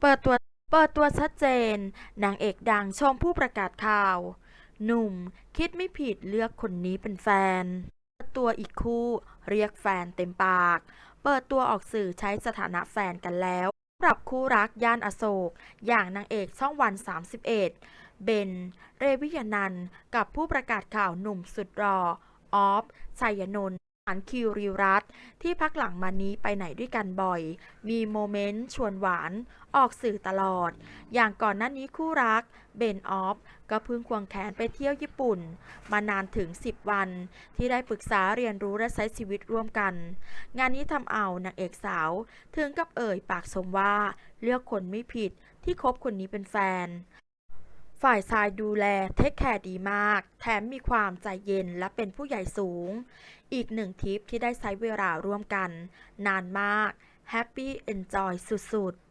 เปิดตัวเปิดตัวชัดเจน นางเอกดังชมผู้ประกาศข่าว หนุ่มคิดไม่ผิดเลือกคนนี้เป็นแฟนเปิดตัวอีกคู่เรียกแฟนเต็มปาก เปิดตัวออกสื่อใช้สถานะแฟนกันแล้วสำหรับคู่รักย่านอโศก อย่างนางเอกช่องวัน 31 เบน เรวิยานัน กับผู้ประกาศข่าวหนุ่มสุดรอ ออฟชัยนนท์ อันคิวริรัตที่พักหลังมานี้ไปไหนด้วยกันบ่อย มีโมเมนต์ชวนหวาน ออกสื่อตลอด อย่างก่อนหน้านี้คู่รัก เบนออฟ ก็เพิ่งควงแขนไปเที่ยวญี่ปุ่น มานานถึง 10 วัน ที่ได้ปรึกษาเรียนรู้และใช้ชีวิตร่วมกัน งานนี้ทำเอานางเอกสาว ถึงกับเอ่ยปากชมว่าเลือกคนไม่ผิดที่คบคนนี้เป็นแฟน ฝ่ายชายดูแลเทคแคร์ดีมาก แถมมีความใจเย็นและเป็นผู้ใหญ่สูง อีกหนึ่งทริปที่ได้ใช้เวลาร่วมกัน นานมาก แฮปปี้เอนจอยสุดๆ